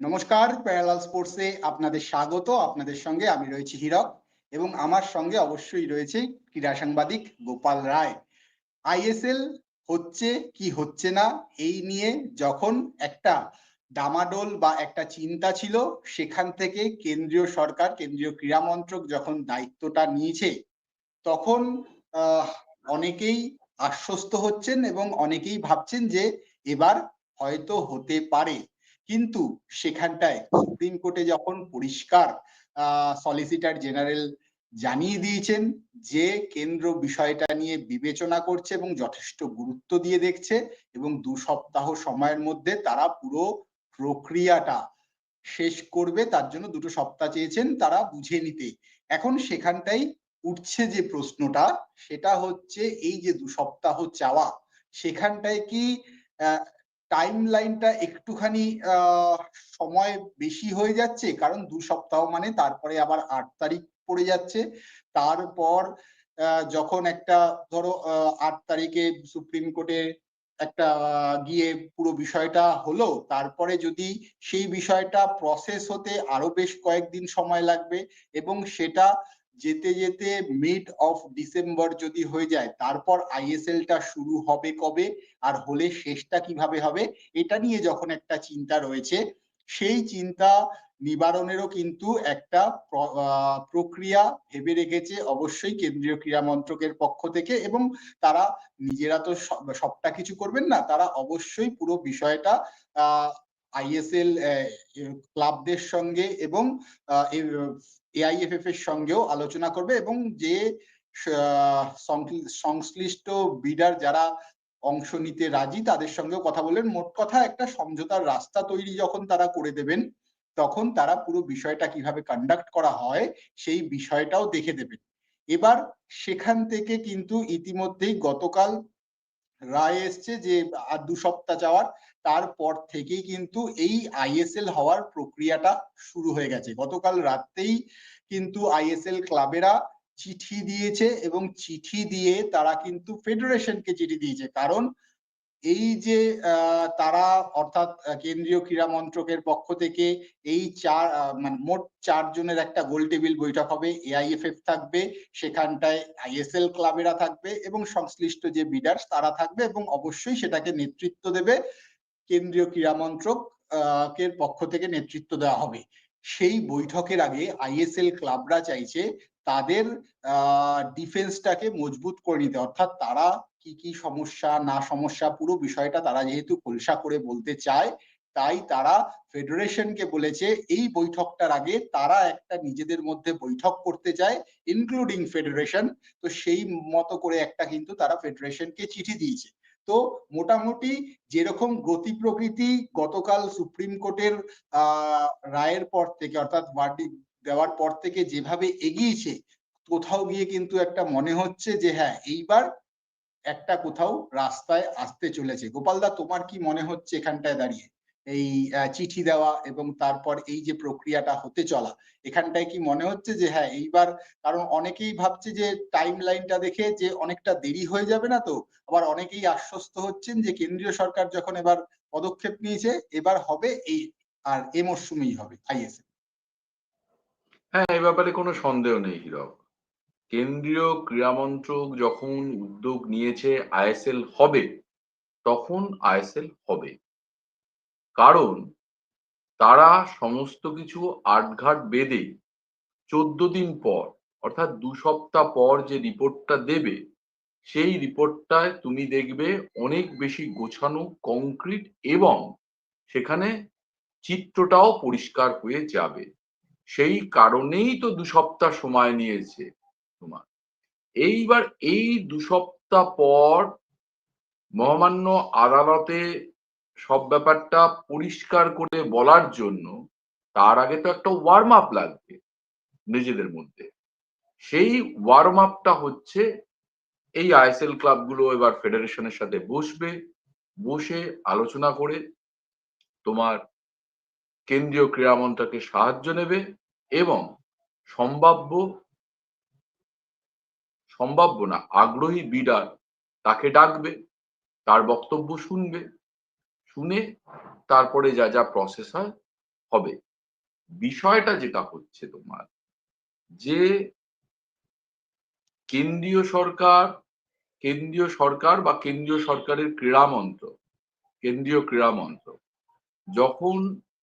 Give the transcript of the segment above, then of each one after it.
নমস্কার, প্যারালাল স্পোর্টসে আপনাদের স্বাগত। আপনাদের সঙ্গে আমি রয়েছি হীরক এবং আমার সঙ্গে অবশ্যই রয়েছে ক্রীড়া সাংবাদিক গোপাল রায়। আইএসএল হচ্ছে কি হচ্ছে না, এই নিয়ে যখন একটা ডামাডোল বা একটা চিন্তা ছিল, সেখান থেকে কেন্দ্রীয় সরকার, কেন্দ্রীয় ক্রীড়া মন্ত্রক যখন দায়িত্বটা নিয়েছে, তখন অনেকেই আশ্বস্ত হচ্ছেন এবং অনেকেই ভাবছেন যে এবার হয়তো হতে পারে। কিন্তু সেখানটায় সুপ্রিম কোর্টে যখন পরিষ্কার সলিসিটার জেনারেল জানিয়ে দিয়েছেন যে কেন্দ্র বিষয়টা নিয়ে বিবেচনা করছে এবং যথেষ্ট গুরুত্ব দিয়ে দেখছে এবং দু সপ্তাহ সময়ের মধ্যে তারা পুরো প্রক্রিয়াটা শেষ করবে, তার জন্য দুটো সপ্তাহ চেয়েছেন তারা বুঝে নিতে এখন সেখানটাই উঠছে যে প্রশ্নটা, সেটা হচ্ছে এই যে দু সপ্তাহ চাওয়া, সেখানটায় কি টাইম লাইনটা একটুখানি সময় বেশি হয়ে যাচ্ছে, কারণ দু সপ্তাহ মানে তারপরে আবার আট তারিখ পড়ে যাচ্ছে। তারপর যখন একটা ধরো আট তারিখে সুপ্রিম কোর্টে একটা গিয়ে পুরো বিষয়টা হলো, তারপরে যদি সেই বিষয়টা প্রসেস হতে আরও বেশ কয়েকদিন সময় লাগবে এবং সেটা যেতে যেতে মিড অফ ডিসেম্বর যদি হয়ে যায়, তারপর আইএসএলটা শুরু হবে কবে আর হলে শেষটা কীভাবে হবে, এটা নিয়ে যখন একটা চিন্তা রয়েছে, সেই চিন্তা নিবারণেরও কিন্তু একটা প্রক্রিয়া ভেবে রেখেছে অবশ্যই কেন্দ্রীয় ক্রীড়া মন্ত্রকের পক্ষ থেকে এবং তারা নিজেরা তো সবটা কিছু করবেন না, তারা অবশ্যই পুরো বিষয়টা আইএসএল ক্লাবদের সঙ্গে এবং এআইএফএফ এর সঙ্গেও আলোচনা করবে এবং যে সংশ্লিষ্ট বিডার যারা অংশ নিতে রাজি তাদের সঙ্গেও কথা বলেন মোট কথা একটা সমঝোতার রাস্তা তৈরি যখন তারা করে দেবেন, তখন তারা পুরো বিষয়টা কীভাবে কন্ডাক্ট করা হয় সেই বিষয়টাও দেখে দেবেন। এবার সেখান থেকে কিন্তু ইতিমধ্যেই গতকাল রায় এসছে যে, আর দু সপ্তাহ যাওয়ার তারপর থেকেই কিন্তু এই আইএসএল হওয়ার প্রক্রিয়াটা শুরু হয়ে গেছে। গতকাল রাতেই কিন্তু আইএসএল ক্লাবেরা চিঠি দিয়েছে এবং চিঠি দিয়ে তারা কিন্তু ফেডারেশনকে চিঠি দিয়েছে। কারণ এই যে তারা অর্থাৎ কেন্দ্রীয় ক্রীড়া মন্ত্রকের পক্ষ থেকে এই চার মানে মোট চারজনের একটা গোল টেবিল বৈঠক হবে। এআইএফএফ থাকবে, সেখানটায় আইএসএল ক্লাবেরা থাকবে এবং সংশ্লিষ্ট যে বিডার্স তারা থাকবে এবং অবশ্যই সেটাকে নেতৃত্ব দেবে। কেন্দ্রীয় ক্রীড়া মন্ত্রক এর পক্ষ থেকে নেতৃত্ব দেওয়া হবে। সেই বৈঠকের আগে আইএসএল ক্লাবরা চাইছে তাদের ডিফেন্সটাকে মজবুত করে নিতে। অর্থাৎ তারা কি কি সমস্যা, না সমস্যা, পুরো বিষয়টা তারা যেহেতু খোলসা করে বলতে চায়, তাই তারা ফেডারেশনকে বলেছে এই বৈঠকটার আগে তারা একটা নিজেদের মধ্যে বৈঠক করতে চায়, ইনক্লুডিং ফেডারেশন। তো সেই মতো করে একটা কিন্তু তারা ফেডারেশনকে চিঠি দিয়েছে। তো মোটামুটি যেরকম গতি প্রকৃতি গতকাল সুপ্রিম কোর্টের রায়ের পর থেকে অর্থাৎ দেওয়ার পর থেকে যেভাবে এগিয়েছে, কোথাও গিয়ে কিন্তু একটা মনে হচ্ছে যে হ্যাঁ এইবার একটা কোথাও রাস্তায় আসতে চলেছে। গোপালদা তোমার কি মনে হচ্ছে এখানটায় দাঁড়িয়ে? এই চিঠি দেওয়া এবং তারপর এই যে প্রক্রিয়াটা হতে চলা, এখানটায় কি মনে হচ্ছে যে হ্যাঁ এইবার কারণ অনেকেই ভাবছে যে টাইম লাইনটা দেখে যে অনেকটা দেরি হয়ে যাবে না তো? আবার অনেকেই আশ্বস্ত হচ্ছেন যে, কেন্দ্রীয় সরকার যখন এবার পদক্ষেপ নিয়েছে, এবার হবে এই, আর এ মরশুমেই হবে আইএসএ হ্যাঁ এই ব্যাপারে কোনো সন্দেহ নেই, হিরক। কেন্দ্রীয় ক্রীড়া মন্ত্রক যখন উদ্যোগ নিয়েছে, আইএসএল হবে, তখন আইএসএল হবে। কারণ তারা সমস্ত কিছু আটঘাট বেঁধে চোদ্দ দিন পর, অর্থাৎ দু সপ্তাহ পর যে রিপোর্টটা দেবে, সেই রিপোর্টটায় তুমি দেখবে অনেক বেশি গোছানো কংক্রিট এবং সেখানে চিত্রটাও পরিষ্কার হয়ে যাবে। সেই কারণেই তো দু সপ্তাহ সময় নিয়েছে তোমার। এইবার এই দু সপ্তাহ পর মহামান্য আদালতে সব ব্যাপারটা পরিষ্কার করে বলার জন্য তার আগে তো একটা ওয়ার্ম আপ লাগবে নিজেদের মধ্যে। সেই ওয়ার্ম আপটা হচ্ছে এই আইএসএল ক্লাবগুলো এবার ফেডারেশনের সাথে বসবে, বসে আলোচনা করে তোমার কেন্দ্রীয় ক্রীড়া মন্ত্রকে সাহায্য নেবে এবং সম্ভাব্য সম্ভাব্য না, আগ্রহী বিডার তাকে ডাকবে, তার বক্তব্য শুনবে। শুনে তারপরে যা যা প্রসেস হয়, হবে। বিষয়টা যেটা হচ্ছে তোমার, যে কেন্দ্রীয় সরকার কেন্দ্রীয় সরকার বা কেন্দ্রীয় সরকারের ক্রীড়া মন্ত্রক, কেন্দ্রীয় ক্রীড়া মন্ত্রক, যখন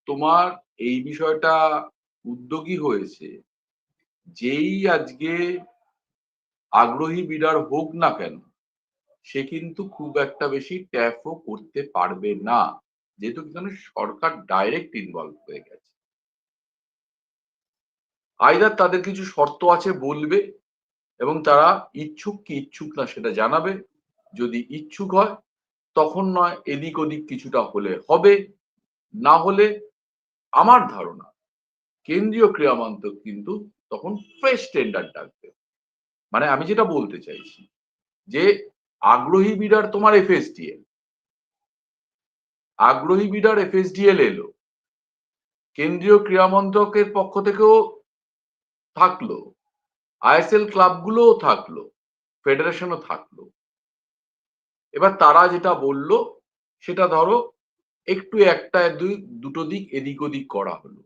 তোমার এই বিষয়টা উদ্যোগী হয়েছে, যেই আজকে আগ্রহী বিডার হোক না কেন সে কিন্তু খুব একটা বেশি ট্যাপও করতে পারবে না। যেহেতু এখানে সরকার ডাইরেক্ট ইনভলভ হয়ে গেছে। আইদার তাদের কিছু শর্ত আছে বলবে এবং তারা ইচ্ছুক কি ইচ্ছুক না সেটা জানাবে। যদি ইচ্ছুক হয়, তখন নয়, এদিক ওদিক কিছুটা হলে হবে। না হলে আমার ধারণা কেন্দ্রীয় ক্রীড়া মন্ত্রক কিন্তু তখন ফ্রেশ টেন্ডার ডাকবে। মানে আমি যেটা বলতে চাইছি যে আগ্রহী বিডার তোমার এফএসডিএল আগ্রহী বিডার এফএসডিএল এলো। কেন্দ্রীয় ক্রীড়া মন্ত্রকের পক্ষ থেকেও থাকল। আইএসএল ক্লাবগুলোও থাকল। ফেডারেশনও থাকল। এবার তারা যেটা বলল, সেটা ধরো একটু একটা দুই, দুটো দিক এদিক ওদিক করা হলো।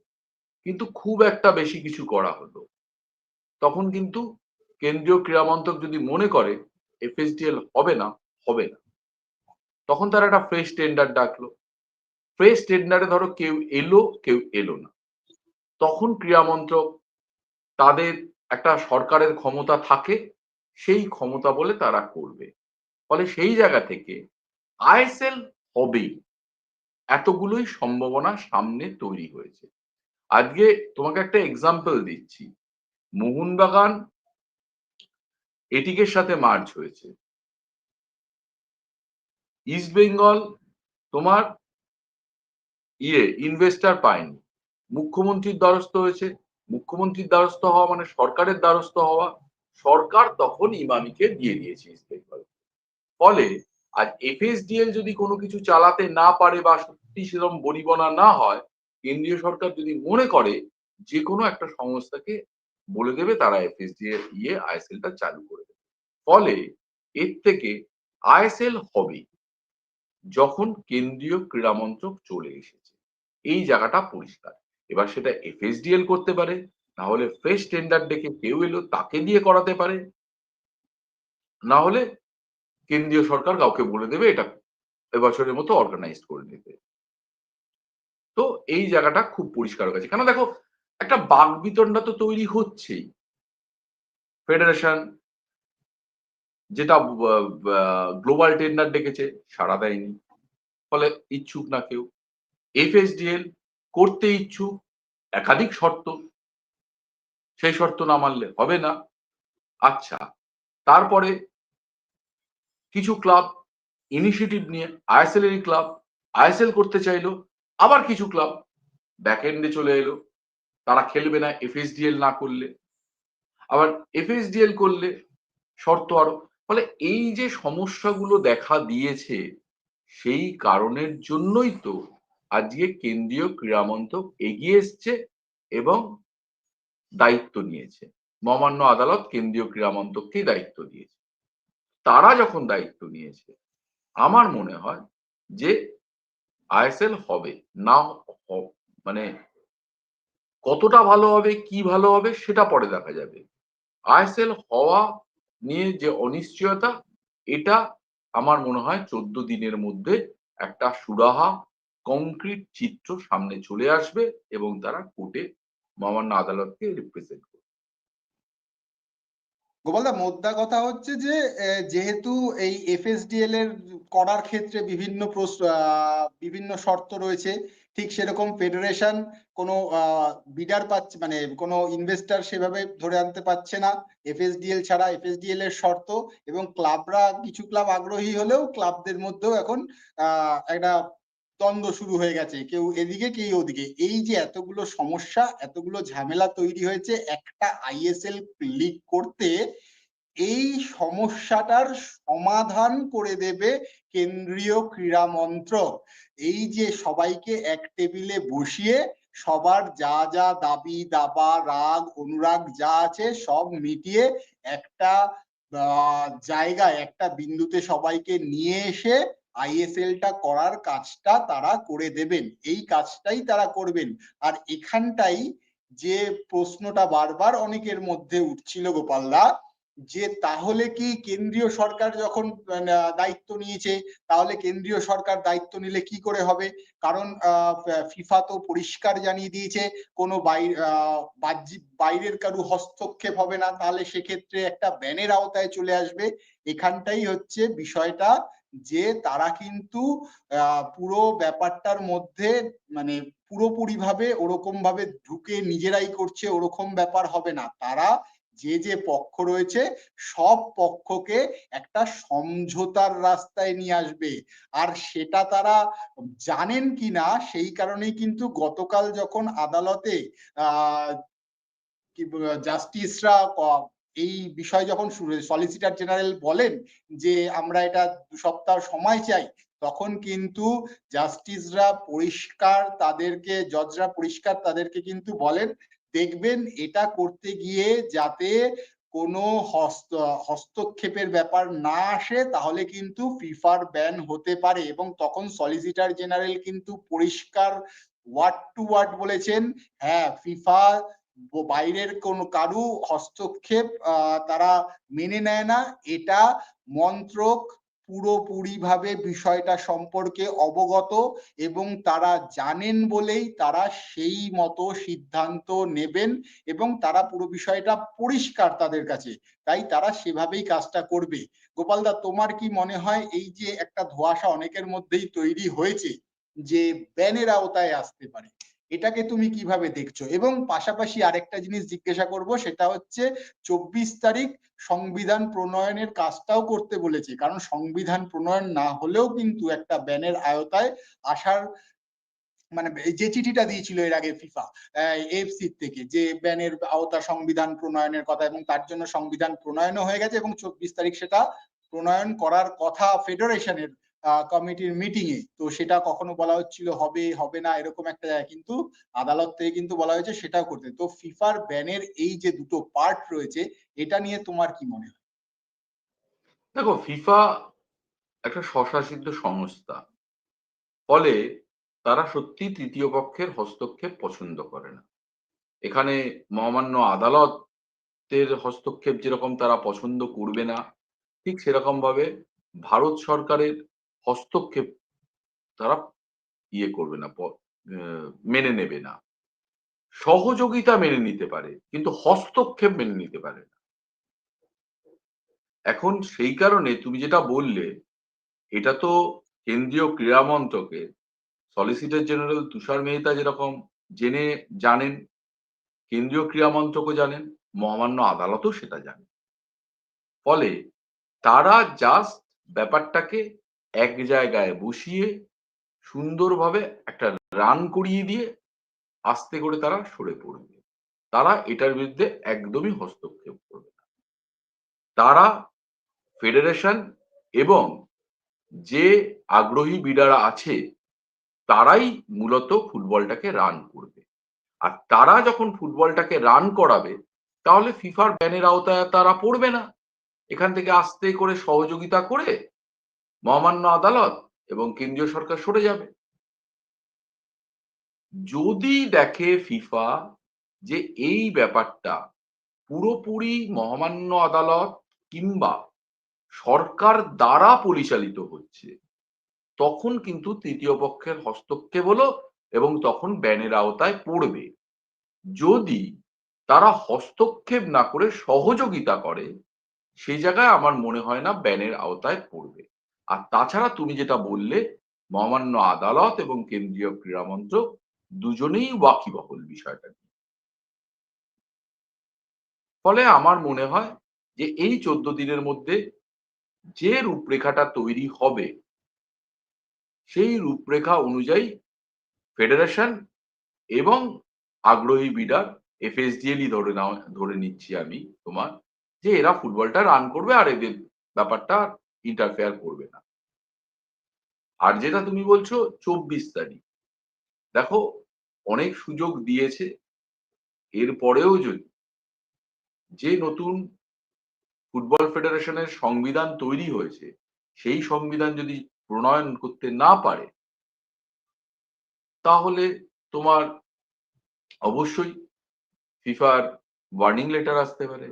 কিন্তু খুব একটা বেশি কিছু করা হলো। তখন কিন্তু কেন্দ্রীয় ক্রীড়া মন্ত্রক যদি মনে করে এফএসডিএল হবে না হবে না। তখন তারা একটা ফ্রেশ টেন্ডার ডাকলো। ফ্রেশ টেন্ডারে ধরো কেউ এলো কেউ এলো না। তখন ক্রীড়া মন্ত্রক তাদের একটা সরকারের ক্ষমতা থাকে, সেই ক্ষমতা বলে তারা করবে। ফলে সেই জায়গা থেকে আইএসএল হবেই। এতগুলোই সম্ভাবনা সামনে তৈরি হয়েছে। আজকে তোমাকে একটা এক্সাম্পল দিচ্ছি। মোহনবাগান এটিকের সাথে মার্চ হয়েছে। ইস্ট বেঙ্গল তোমার ইয়ে ইনভেস্টার পায়নি। মুখ্যমন্ত্রীর দ্বারস্থ হয়েছে। মুখ্যমন্ত্রীর দ্বারস্থ হওয়া মানে সরকারের দ্বারস্থ হওয়া। সরকার তখন ইমামিকে দিয়ে দিয়েছে ইস্ট বেঙ্গল ফলে আজ এফএসডিএল যদি কোনো কিছু চালাতে না পারে বা সত্যি সেরকম বনিবনা না হয়, কেন্দ্রীয় সরকার যদি মনে করে, যে কোনো একটা সংস্থাকে বলে দেবে, তারা এফএসডিএল ইয়ে আইএসএলটা চালু করে দেবে। ফলে এর থেকে আইএসএল হবেই যখন কেন্দ্রীয় ক্রীড়া মন্ত্রক চলে এসেছে। এই জায়গাটা পরিষ্কার। এবার সেটা এফএসডিএল করতে পারে, না হলে ফ্রেশ টেন্ডার ডেকে কেউ এলো, তাকে দিয়ে করাতে পারে। না হলে কেন্দ্রীয় সরকার কাউকে বলে দেবে, এটা এবছরের মতো অর্গানাইজ করে নিতে তো এই জায়গাটা খুব পরিষ্কার হয়ে গেছে। কেন দেখো একটা বাক বিতণ্ডা তো তৈরি হচ্ছেই। ফেডারেশন যেটা গ্লোবাল টেন্ডার ডেকেছে, সাড়া দেয়নি। ফলে ইচ্ছুক না কেউ। এফএসডিএল করতে ইচ্ছুক, একাধিক শর্ত। সেই শর্ত না মানলে হবে না। আচ্ছা তারপরে কিছু ক্লাব ইনিশিয়েটিভ নিয়ে আইএসএল ক্লাব আইএসএল করতে চাইলো, আবার কিছু ক্লাব ব্যাক এন্ডে চলে এলো। তারা খেলবে না এফএসডিএল না করলে। আবার এফএসডিএল করলে শর্ত আরও, ফলে এই যে সমস্যাগুলো দেখা দিয়েছে, সেই কারণের জন্যই তো আজকে কেন্দ্রীয় ক্রীড়া মন্ত্রক এগিয়ে এসছে এবং দায়িত্ব নিয়েছে। মহামান্য আদালত কেন্দ্রীয় ক্রীড়া মন্ত্রককেই দায়িত্ব দিয়েছে। তারা যখন দায়িত্ব নিয়েছে, আমার মনে হয় যে আইএসএল হবে, না মানে কতটা ভালো হবে, কি ভালো হবে সেটা পরে দেখা যাবে। আইএসএল হওয়া নিয়ে যে অনিশ্চয়তা, এটা আমার মনে হয় চোদ্দ দিনের মধ্যে একটা সুরাহা কংক্রিট চিত্র সামনে চলে আসবে এবং তারা কোর্টে মহামান্য আদালতকে রিপ্রেজেন্ট করবে। গোপালদা মোদ্দা কথা হচ্ছে যে যেহেতু এই এফএসডিএল এর করার ক্ষেত্রে বিভিন্ন বিভিন্ন শর্ত রয়েছে ঠিক সেরকম ফেডারেশন কোনো বিডার পাচ্ছে মানে কোনো ইনভেস্টার সেভাবে ধরে আনতে পারছে না। এফএসডিএল ছাড়া এফএসডিএল এর শর্ত এবং ক্লাবরা কিছু ক্লাব আগ্রহী হলেও ক্লাবদের মধ্যেও এখন একটা দ্বন্দ্ব শুরু হয়ে গেছে। কেউ এদিকে, কেউ ওদিকে। এই যে এতগুলো সমস্যা, এতগুলো ঝামেলা তৈরি হয়েছে, একটা আইএসএল লিগ করতে এই সমস্যাটার সমাধান করে দেবে কেন্দ্রীয় ক্রীড়া মন্ত্রক। এই যে সবাইকে এক টেবিলে বসিয়ে সবার যা যা দাবি, দাবা, রাগ, অনুরাগ যা আছে সব মিটিয়ে একটা জায়গায়, একটা বিন্দুতে সবাইকে নিয়ে এসে আইএসএলটা করার কাজটা তারা করে দেবেন। এই কাজটাই তারা করবেন। আর এখানটাই যে প্রশ্নটা বারবার অনেকের মধ্যে উঠছিল গোপালদা যে তাহলে কি কেন্দ্রীয় সরকার যখন দায়িত্ব নিয়েছে, তাহলে কেন্দ্রীয় সরকার দায়িত্ব নিলে কি করে হবে? কারণ ফিফা তো পরিষ্কার জানিয়ে দিয়েছে, কোনো বাইরের কারু হস্তক্ষেপ হবে না। তাহলে সেক্ষেত্রে একটা ব্যানের আওতায় চলে আসবে। এখানটাই হচ্ছে বিষয়টা যে তারা কিন্তু পুরো ব্যাপারটার মধ্যে মানে পুরোপুরি ভাবে ওরকম ভাবে ঢুকে নিজেরাই করছে, ওরকম ব্যাপার হবে না। তারা যে যে পক্ষ রয়েছে সব পক্ষকে একটা সমঝোতার রাস্তায় নিয়ে আসবে। আর সেটা তারা জানেন কি না সেই কারণেই কিন্তু গতকাল যখন আদালতে জাস্টিসরা এই বিষয় যখন সলিসিটার জেনারেল বলেন যে আমরা এটা দু সপ্তাহ সময় চাই, তখন কিন্তু জাস্টিসরা পরিষ্কার তাদেরকে জজরা পরিষ্কার তাদেরকে কিন্তু বলেন দেখবেন এটা করতে গিয়ে যাতে কোনো হস্ত, হস্তক্ষেপের ব্যাপার না আসে, তাহলে কিন্তু ফিফার ব্যান হতে পারে এবং তখন সলিসিটার জেনারেল কিন্তু পরিষ্কার ওয়ার্ড টু ওয়ার্ড বলেছেন হ্যাঁ ফিফা বাইরের কোন কারু হস্তক্ষেপ তারা মেনে নেয় না, এটা মন্ত্রক পুরোপুরি ভাবে বিষয়টা সম্পর্কে অবগত এবং তারা জানেন বলেই তারা সেই মতো সিদ্ধান্ত নেবেন এবং তারা পুরো বিষয়টা পরিষ্কার তাদের কাছে। তাই তারা সেভাবেই কাজটা করবে। গোপালদা তোমার কি মনে হয় এই যে একটা ধোঁয়াশা অনেকের মধ্যেই তৈরি হয়েছে যে ব্যানের আওতায় আসতে পারে? এটাকে তুমি কীভাবে দেখছ? এবং পাশাপাশি আরেকটা জিনিস জিজ্ঞাসা করব, সেটা হচ্ছে চব্বিশ তারিখ সংবিধান প্রণয়নের কাজটাও করতে বলেছে। কারণ সংবিধান প্রণয়ন না হলেও কিন্তু একটা ব্যানের আয়তায় আসার মানে যে চিঠিটা দিয়েছিল এর আগে ফিফা এফসি থেকে যে ব্যানের আওতা সংবিধান প্রণয়নের কথা এবং তার জন্য সংবিধান প্রণয়নও হয়ে গেছে এবং চব্বিশ তারিখ সেটা প্রণয়ন করার কথা ফেডারেশনের কমিটির মিটিং এ তো সেটা কখনো বলা হচ্ছিল, হবে হবে না, এরকম একটা জায়গা কিন্তু আদালত থেকে কিন্তু বলা হয়েছে, সেটাও করতে। তো ফিফার ব্যানের এই যে দুটো পার্ট রয়েছে, এটা নিয়ে তোমার কি মনে হয়? দেখো ফিফা একটা স্বশাসিত সংস্থা। ফলে তারা সত্যি তৃতীয় পক্ষের হস্তক্ষেপ পছন্দ করে না। এখানে মহামান্য আদালতের হস্তক্ষেপ যেরকম তারা পছন্দ করবে না, ঠিক সেরকম ভাবে ভারত সরকারের হস্তক্ষেপ তারা ইয়ে করবে না মেনে নেবে না। সহযোগিতা মেনে নিতে পারে, কিন্তু হস্তক্ষেপ মেনে নিতে পারে না। এখন সেই কারণে তুমি যেটা বললে, এটা তো কেন্দ্রীয় ক্রীড়া মন্ত্রকে সলিসিটর জেনারেল তুষার মেহতা যেরকম জেনে জানেন, কেন্দ্রীয় ক্রীড়া মন্ত্রকও জানেন, মহামান্য আদালতও সেটা জানে। ফলে তারা জাস্ট ব্যাপারটাকে এক জায়গায় বসিয়ে সুন্দরভাবে একটা রান করিয়ে দিয়ে আস্তে করে তারা সরে পড়বে। তারা এটার বিরুদ্ধে একদমই হস্তক্ষেপ করবে না। তারা ফেডারেশন এবং যে আগ্রহী বিডার আছে, তারাই মূলত ফুটবলটাকে রান করবে। আর তারা যখন ফুটবলটাকে রান করাবে, তাহলে ফিফার ব্যানের আওতায় তারা পড়বে না। এখান থেকে আস্তে করে সহযোগিতা করে মহামান্য আদালত এবং কেন্দ্রীয় সরকার সরে যাবে। যদি দেখে ফিফা যে এই ব্যাপারটা পুরোপুরি মহামান্য আদালত কিংবা সরকার দ্বারা পরিচালিত হচ্ছে, তখন কিন্তু তৃতীয় পক্ষের হস্তক্ষেপ হলো এবং তখন ব্যানের আওতায় পড়বে। যদি তারা হস্তক্ষেপ না করে সহযোগিতা করে সেই জায়গায় আমার মনে হয় না ব্যানের আওতায় পড়বে। আর তাছাড়া তুমি যেটা বললে, মহামান্য আদালত এবং কেন্দ্রীয় ক্রীড়া মন্ত্রক দুজনেই ওয়াকিবহল বিষয়টা ফলে আমার মনে হয় যে এই চোদ্দ দিনের মধ্যে যে রূপরেখাটা তৈরি হবে, সেই রূপরেখা অনুযায়ী ফেডারেশন এবং আগ্রহী বিডার, এফএসডিএলই ধরে নাও, ধরে নিচ্ছি আমি তোমার, যে এরা ফুটবলটা রান করবে আর এদের ব্যাপারটা ইন্টারফেয়ার করবে না। আর যেটা তুমি বলছো, চব্বিশ তারিখ। দেখো, অনেক সুযোগ দিয়েছে। এরপরেও যদি যে নতুন ফুটবল ফেডারেশনের সংবিধান তৈরি হয়েছে, সেই সংবিধান যদি প্রণয়ন করতে না পারে, তাহলে তোমার অবশ্যই ফিফার ওয়ার্নিং লেটার আসতে পারে।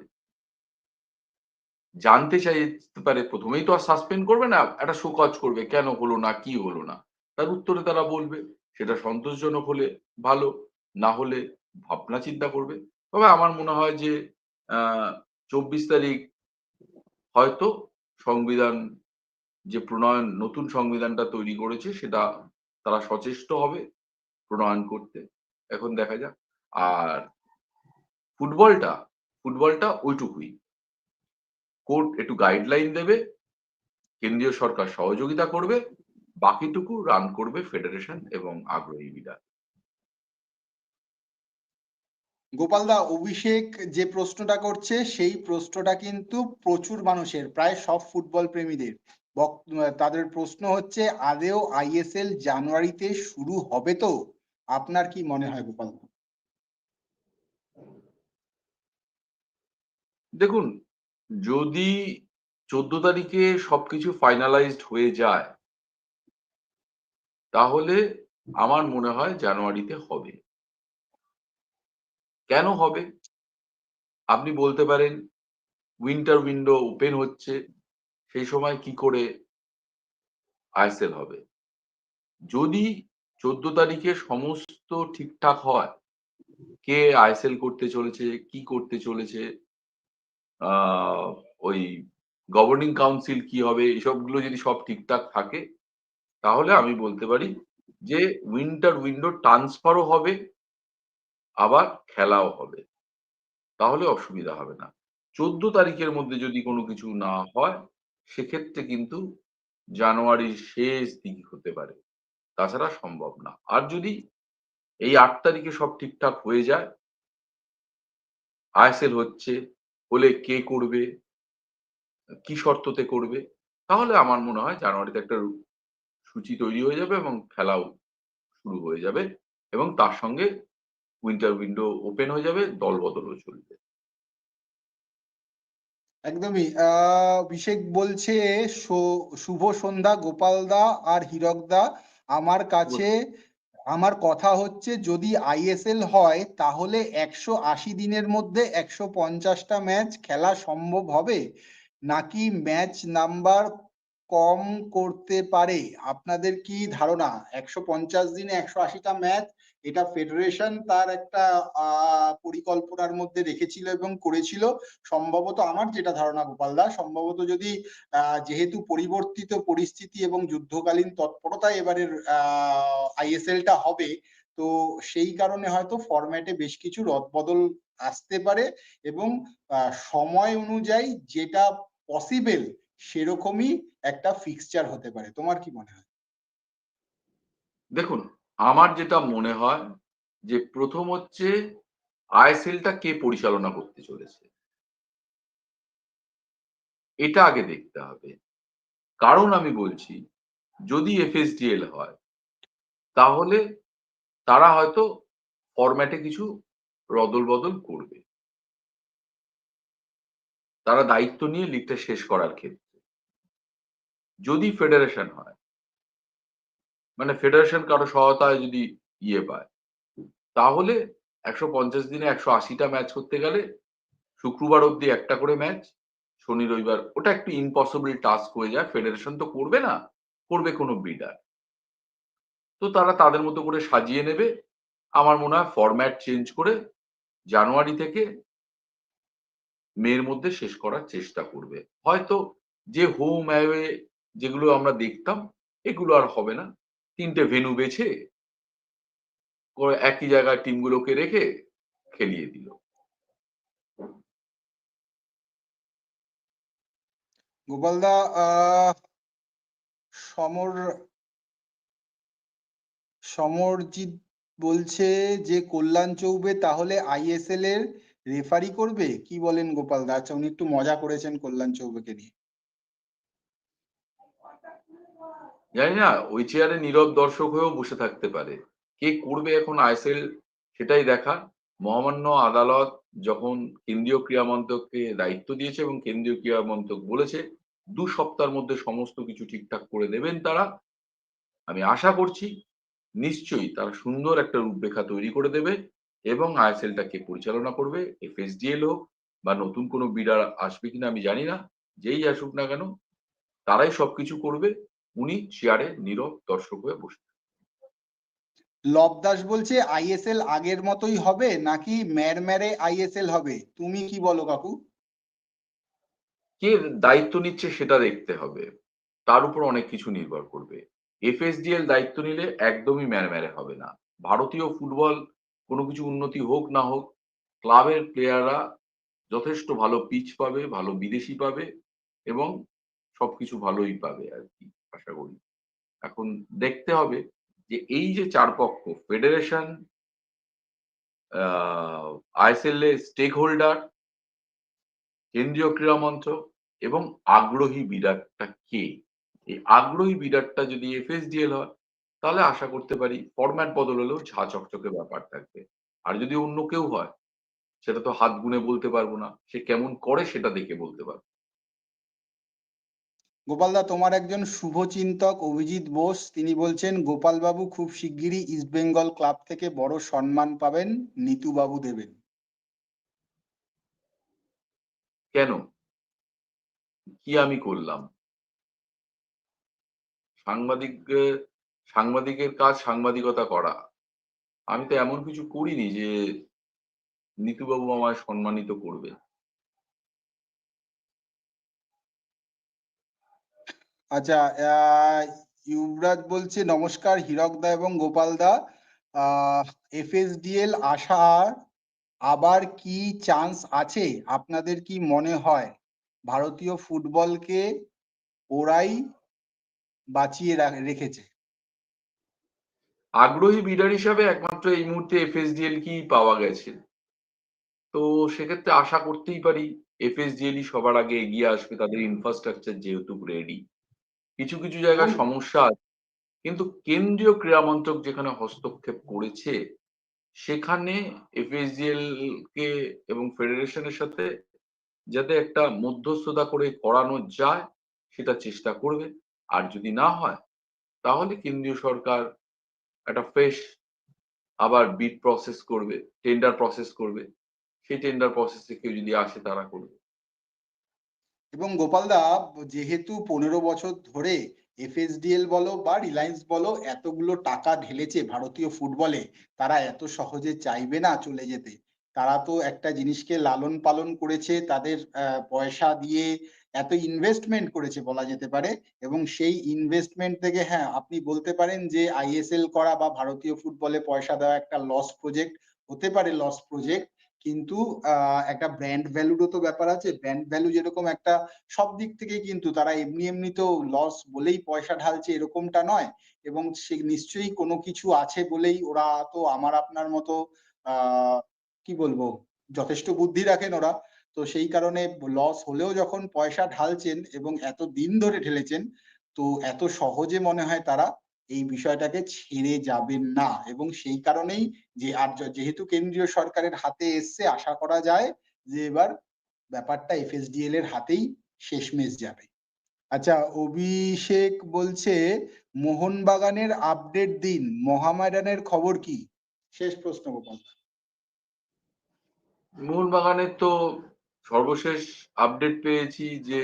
জানতে চাইতে পারে, প্রথমেই তো আর সাসপেন্ড করবে না, একটা শোকজ করবে, কেন হলো না, কি হলো না? তার উত্তরে তারা বলবে, সেটা সন্তোষজনক হলে ভালো, না হলে ভাবনা চিন্তা করবে। তবে আমার মনে হয় যে চব্বিশ তারিখ হয়তো সংবিধান যে প্রণয়ন, নতুন সংবিধানটা তৈরি করেছে, সেটা তারা সচেষ্ট হবে প্রণয়ন করতে। এখন দেখা যাক। আর ফুটবলটা ফুটবলটা ওইটুকুই। কোর্ট একটু গাইডলাইন দেবে কেন্দ্রীয় সরকার সহযোগিতা করবে বাকিটুকু রান করবে ফেডারেশন এবং আগ্রহী বিডার গোপালদা অভিষেক যে প্রশ্নটা করছে সেই প্রশ্নটা কিন্তু প্রচুর মানুষের প্রায় সব ফুটবল প্রেমীদের। তাদের প্রশ্ন হচ্ছে আদেও আইএসএল জানুয়ারিতে শুরু হবে তো? আপনার কি মনে হয় গোপাল দেখুন যদি চোদ্দ তারিখে সবকিছু ফাইনালাইজড হয়ে যায়, তাহলে আমার মনে হয় জানুয়ারিতে হবে। কেন হবে? আপনি বলতে পারেন উইন্টার উইন্ডো ওপেন হচ্ছে, সেই সময় কি করে আইসেল হবে? যদি চোদ্দ তারিখে সমস্ত ঠিকঠাক হয়, কে আইসেল করতে চলেছে, কি করতে চলেছে ওই গভর্নিং কাউন্সিল কি হবে, এসবগুলো যদি সব ঠিকঠাক থাকে, তাহলে আমি বলতে পারি যে উইন্টার উইন্ডো ট্রান্সফারও হবে, আবার খেলাও হবে। তাহলে অসুবিধা হবে না। চোদ্দ তারিখের মধ্যে যদি কোনো কিছু না হয়, সেক্ষেত্রে কিন্তু জানুয়ারির শেষ দিক হতে পারে। তাছাড়া সম্ভব না। আর যদি এই আট তারিখে সব ঠিকঠাক হয়ে যায়, আইএসএল হচ্ছে হলে কে করবে? কি শর্ততে করবে? তাহলে আমার মনে হয় জানুয়ারিতে একটা সূচি তৈরি হয়ে যাবে এবং খেলাও শুরু হয়ে যাবে এবং তার সঙ্গে উইন্টার উইন্ডো ওপেন হয়ে যাবে দল বদলও চলবে। একদমই। আহ অভিষেক বলছে শুভ সন্ধ্যা গোপাল দা আর হীরকদা আমার কাছে আমার কথা হচ্ছে যদি আইএসএল হয়, তাহলে একশো আশি দিনের মধ্যে একশো পঞ্চাশটা ম্যাচ খেলা সম্ভব হবে? নাকি ম্যাচ নাম্বার কম করতে পারে? আপনাদের কি ধারণা? একশো পঞ্চাশ দিনে একশো আশিটা ম্যাচ এটা ফেডারেশন তার একটা পরিকল্পনার মধ্যে রেখেছিল এবং করেছিল। সম্ভবত আমার যেটা ধারণা, গোপাল গোপালদা সম্ভবত যদি যেহেতু পরিবর্তিত পরিস্থিতি এবং যুদ্ধকালীন তৎপরতায় এবারের আইএসএলটা হবে, তো সেই কারণে হয়তো ফরম্যাটে বেশ কিছু রদবদল আসতে পারে এবং সময় অনুযায়ী যেটা পসিবল সেরকমই একটা ফিক্সচার হতে পারে। তোমার কি মনে হয়? দেখুন আমার যেটা মনে হয় যে প্রথম হচ্ছে আইএসএলটা কে পরিচালনা করতে চলেছে? এটা আগে দেখতে হবে। কারণ আমি বলছি, যদি এফএসডিএল হয়, তাহলে তারা হয়তো ফরম্যাটে কিছু রদল বদল করবে। তারা দায়িত্ব নিয়ে লিগটা শেষ করার ক্ষেত্রে। যদি ফেডারেশন হয় মানে ফেডারেশন কারও সহায়তায় যদি ইয়ে পায়। তাহলে একশো পঞ্চাশ দিনে একশো আশিটা ম্যাচ করতে গেলে শুক্রবার অবধি একটা করে ম্যাচ শনি, রবিবার, ওটা একটু ইম্পসিবল টাস্ক হয়ে যায়। ফেডারেশন তো করবে না, করবে কোনো বিডার তো তারা তাদের মতো করে সাজিয়ে নেবে। আমার মনে হয় ফরম্যাট চেঞ্জ করে জানুয়ারি থেকে মেয়ের মধ্যে শেষ করার চেষ্টা করবে। হয়তো যে হোম অ্যাওয়ে যেগুলো আমরা দেখতাম, এগুলো আর হবে না। তিনটে ভেনু বেছে একই জায়গায় টিমগুলোকে রেখে খেলিয়ে দিল। গোপালদা সমর, সমরজিৎ বলছে যে কল্যাণ চৌবে তাহলে আইএসএল এর রেফারি করবে? কি বলেন গোপালদা আচ্ছা উনি একটু মজা করেছেন কল্যাণ চৌবেকে নিয়ে। জানি না, ওই চেয়ারে নীরব দর্শক হয়েও বসে থাকতে পারে। কে করবে এখন আইএসএল সেটাই দেখা মহামান্য আদালত যখন কেন্দ্রীয় ক্রীড়া মন্ত্রককে দায়িত্ব দিয়েছে এবং কেন্দ্রীয় ক্রীড়া মন্ত্রক বলেছে, দু সপ্তাহের মধ্যে সমস্ত কিছু ঠিকঠাক করে দেবেন তারা। আমি আশা করছি নিশ্চয়ই তারা সুন্দর একটা রূপরেখা তৈরি করে দেবে এবং আইএসএলটাকে পরিচালনা করবে, এফএসডিএল হোক বা নতুন কোনো বিডার আসবে কিনা আমি জানি না, যেই আসুক না কেন, তারাই সবকিছু করবে। উনি চেয়ারে নীরব দর্শক হয়ে বসে লব দাস বলছে আইএসএল আগের মতোই হবে নাকি ম্যারম্যারে আইএসএল হবে? তুমি কি বলো কাকু? কে দায়িত্ব নিচ্ছে সেটা দেখতে হবে। তার উপর অনেক কিছু নির্ভর করবে। এফএসডিএল দায়িত্ব নিলে একদমই ম্যারম্যারে হবে না। ভারতীয় ফুটবল কোনো কিছু উন্নতি হোক না হোক ক্লাবের প্লেয়াররা যথেষ্ট ভালো পিচ পাবে ভালো বিদেশি পাবে এবং সবকিছু ভালোই পাবে আর কি। আশা করি। এখন দেখতে হবে যে এই যে চার পক্ষ, ফেডারেশন আইএসএল এর স্টেক হোল্ডার কেন্দ্রীয় ক্রীড়া মন্ত্রক এবং আগ্রহী বিরাটটা কে? এই আগ্রহী বিরাটটা যদি এফএসডিএল হয়, তাহলে আশা করতে পারি ফরম্যাট বদল হলেও ঝা চকচকে ব্যাপার থাকবে। আর যদি অন্য কেউ হয়, সেটা তো হাত গুনে বলতে পারব না, সে কেমন করে সেটা দেখে বলতে পারব। গোপালদা তোমার একজন শুভচিন্তক অভিজিৎ বোস, তিনি বলছেন, গোপাল বাবু খুব শিগগিরই ইস্ট বেঙ্গল ক্লাব থেকে বড় সম্মান পাবেন নিতু বাবু দেবেন। কেন? কি আমি করলাম? সাংবাদিক সাংবাদিকের কাজ সাংবাদিকতা করা। আমি তো এমন কিছু করিনি যে নিতুবাবু আমায় সম্মানিত করবে। আচ্ছা ইউবরাজ বলছে, নমস্কার হীরক দা এবং গোপাল গোপালদা এফএসডিএল আসার আবার কি চান্স আছে? আপনাদের কি মনে হয়? ভারতীয় ফুটবলকে ওরাই বাঁচিয়ে রেখেছে। আগ্রহী বিডার হিসাবে একমাত্র এই মুহূর্তে এফএসডিএল কি পাওয়া গেছে? তো সেক্ষেত্রে আশা করতেই পারি, এফএসডিএলই সবার আগে এগিয়ে আসবে, তাদের ইনফ্রাস্ট্রাকচার যেহেতু রেডি কিছু কিছু জায়গায়। সমস্যা আছে। কিন্তু কেন্দ্রীয় ক্রীড়া মন্ত্রক যেখানে হস্তক্ষেপ করেছে সেখানে এফএসডিএল কে এবং ফেডারেশনের সাথে যাতে একটা মধ্যস্থতা করে করানো যায় সেটা চেষ্টা করবে। আর যদি না হয় তাহলে কেন্দ্রীয় সরকার একটা ফ্রেশ আবার বিড প্রসেস করবে টেন্ডার প্রসেস করবে। সেই টেন্ডার প্রসেসে কেউ যদি আসে তারা করবে। এবং গোপালদা যেহেতু পনেরো বছর ধরে এফএসডিএল বলো বা রিলায়েন্স বলো, এতগুলো টাকা ঢেলেছে ভারতীয় ফুটবলে তারা এত সহজে চাইবে না চলে যেতে। তারা তো একটা জিনিসকে লালন পালন করেছে, তাদের পয়সা দিয়ে এত ইনভেস্টমেন্ট করেছে বলা যেতে পারে, এবং সেই ইনভেস্টমেন্ট থেকে হ্যাঁ আপনি বলতে পারেন যে আইএসএল করা বা ভারতীয় ফুটবলে পয়সা দেওয়া একটা লস প্রজেক্ট হতে পারে লস প্রজেক্ট কিন্তু একটা ব্র্যান্ড ভ্যালুরও তো ব্যাপার আছে। ব্র্যান্ড ভ্যালু যেরকম একটা সব দিক থেকে কিন্তু তারা এমনি এমনি তো লস বলেই পয়সা ঢালছে এরকমটা নয়। এবং সে নিশ্চয়ই কোনো কিছু আছে বলেই ওরা তো আমার আপনার মতো কি বলব, যথেষ্ট বুদ্ধি রাখেন ওরা। তো সেই কারণে লস হলেও যখন পয়সা ঢালছেন এবং এত দিন ধরে ঢেলেছেন, তো এত সহজে মনে হয় তারা এই বিষয়টাকে ছেড়ে যাবেন না। এবং সেই কারণেই যে আর যেহেতু কেন্দ্রীয় সরকারের হাতে এসছে, আশা করা যায় যে এবার ব্যাপারটা এফএসডিএল এর হাতেই শেষমেশ যাবে। আচ্ছা অভিষেক বলছে, মোহনবাগানের আপডেট দিন মহামেডানের খবর কি? শেষ প্রশ্ন, গোপাল মোহনবাগানের তো সর্বশেষ আপডেট পেয়েছি যে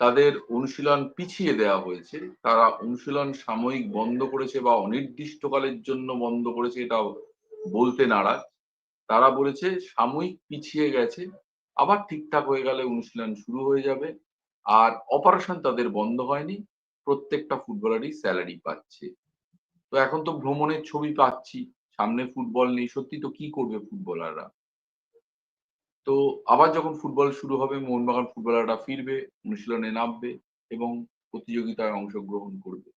তাদের অনুশীলন পিছিয়ে দেওয়া হয়েছে। তারা অনুশীলন সাময়িক বন্ধ করেছে বা অনির্দিষ্টকালের জন্য বন্ধ করেছে এটা বলতে নারাজ। তারা বলেছে, সাময়িক পিছিয়ে গেছে, আবার ঠিকঠাক হয়ে গেলে অনুশীলন শুরু হয়ে যাবে। আর অপারেশন তাদের বন্ধ হয়নি, প্রত্যেকটা ফুটবলারই স্যালারি পাচ্ছে। তো এখন তো ভ্রমণের ছবি পাচ্ছি, সামনে ফুটবল নেই। সত্যি তো কি করবে ফুটবলাররা? তো আবার যখন ফুটবল শুরু হবে, মোহনবাগান ফুটবলাররা ফিরবে, অনুশীলনে নামবে এবং প্রতিযোগিতায় অংশগ্রহণ করবে।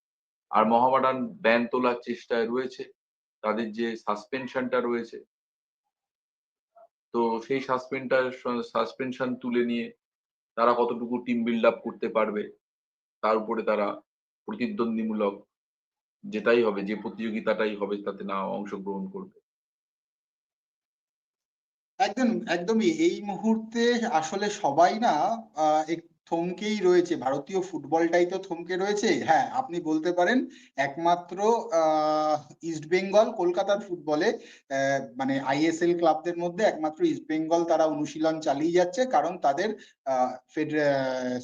আর মহামাডান ব্যান তোলার চেষ্টায় রয়েছে, তাদের যে সাসপেনশনটা রয়েছে। তো সেই সাসপেন্টার সাসপেনশন তুলে নিয়ে তারা কতটুকু টিম বিল্ড আপ করতে পারবে, তার উপরে তারা প্রতিদ্বন্দ্বীমূলক যেটাই হবে, যে প্রতিযোগিতাটাই হবে, তাতে না অংশগ্রহণ করবে। একদম, একদমই। এই মুহূর্তে আসলে সবাই না থমকেই রয়েছে। ভারতীয় ফুটবলটাই তো থমকে রয়েছে। হ্যাঁ আপনি বলতে পারেন একমাত্র ইস্ট বেঙ্গল কলকাতার ফুটবলে মানে আইএসএল ক্লাবদের মধ্যে একমাত্র ইস্ট বেঙ্গল তারা অনুশীলন চালিয়ে যাচ্ছে। কারণ তাদের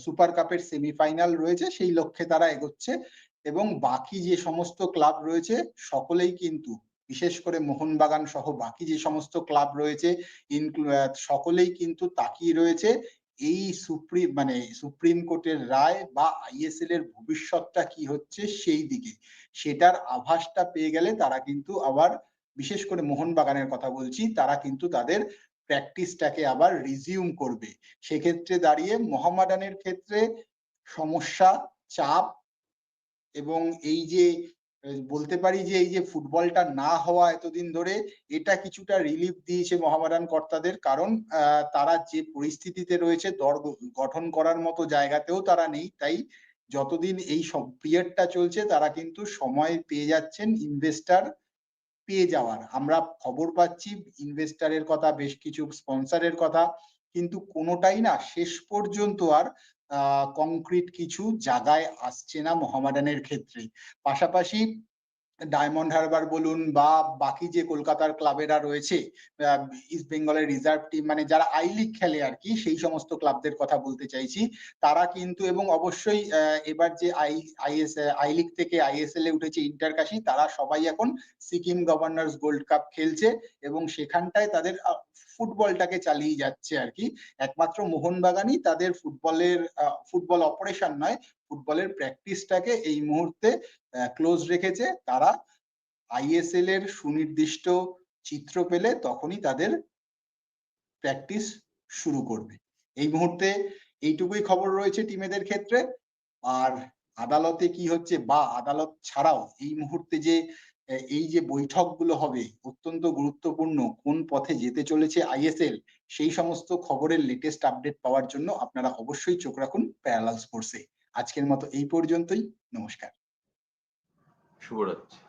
সুপার কাপের সেমিফাইনাল রয়েছে, সেই লক্ষ্যে তারা এগোচ্ছে। এবং বাকি যে সমস্ত ক্লাব রয়েছে, সকলেই কিন্তু বিশেষ করে মোহনবাগান সহ বাকি যে সমস্ত ক্লাব রয়েছে সকলেই কিন্তু তাকিয়ে রয়েছে এই সুপ্রিম মানে সুপ্রিম কোর্টের রায় বা আইএসএল এর ভবিষ্যৎটা কি হচ্ছে সেই দিকে। সেটার আভাসটা পেয়ে গেলে তারা কিন্তু আবার বিশেষ করে মোহনবাগানের কথা বলছি, তারা কিন্তু তাদের প্র্যাকটিসটাকে আবার রিজিউম করবে। সেক্ষেত্রে দাঁড়িয়ে মোহামেডানের ক্ষেত্রে সমস্যা, চাপ এবং এই যে বলতে পারি যে, এই যে ফুটবলটা না হওয়া এতদিন ধরে, এটা কিছুটা রিলিফ দিয়েছে মোহামেডান কর্তাদের। কারণ তারা যে পরিস্থিতিতে রয়েছে, দর গঠন করার মতো জায়গাতেও তারা নেই। তাই যতদিন এই সব পিরিয়ডটা চলছে, তারা কিন্তু সময় পেয়ে যাচ্ছেন ইনভেস্টার পেয়ে যাওয়ার। আমরা খবর পাচ্ছি ইনভেস্টারের কথা, বেশ কিছু স্পন্সরের কথা। কিন্তু কোনোটাই না, শেষ পর্যন্ত আর কংক্রিট কিছু জায়গায় আসছে না মোহামেডানের ক্ষেত্রে। পাশাপাশি ডায়মন্ড হারবার বলুন বা বাকি যে কলকাতার ক্লাবেরা রয়েছে ইস্ট বেঙ্গলের রিজার্ভ টিম মানে যারা আই লিগ খেলে আর কি, সেই সমস্ত ক্লাবদের কথা বলতে চাইছি। তারা কিন্তু এবং অবশ্যই এবার যে আই আইএস আই লিগ থেকে আইএসএল এ উঠেছে ইন্টারকাশি তারা সবাই এখন সিকিম গভর্নর্স গোল্ড কাপ খেলছে এবং সেখানটায় তাদের ফুটবলটাকে চালিয়ে যাচ্ছে আর কি। একমাত্র মোহনবাগানই তাদের ফুটবলের ফুটবল অপারেশন নয় ফুটবলের প্র্যাকটিসটাকে এই মুহূর্তে ক্লোজ রেখেছে। তারা আইএসএল এর সুনির্দিষ্ট চিত্র পেলে তখনই তাদের প্র্যাকটিস শুরু করবে। এই মুহূর্তে এইটুকুই খবর রয়েছে টিমেদের ক্ষেত্রে। আর আদালতে কি হচ্ছে বা আদালত ছাড়াও এই মুহূর্তে যে এই যে বৈঠকগুলো হবে, অত্যন্ত গুরুত্বপূর্ণ, কোন পথে যেতে চলেছে আইএসএল সেই সমস্ত খবরের লেটেস্ট আপডেট পাওয়ার জন্য আপনারা অবশ্যই চোখ রাখুন প্যারালাল স্পোর্টসে আজকের মতো এই পর্যন্তই। নমস্কার। শুভরাত্রি।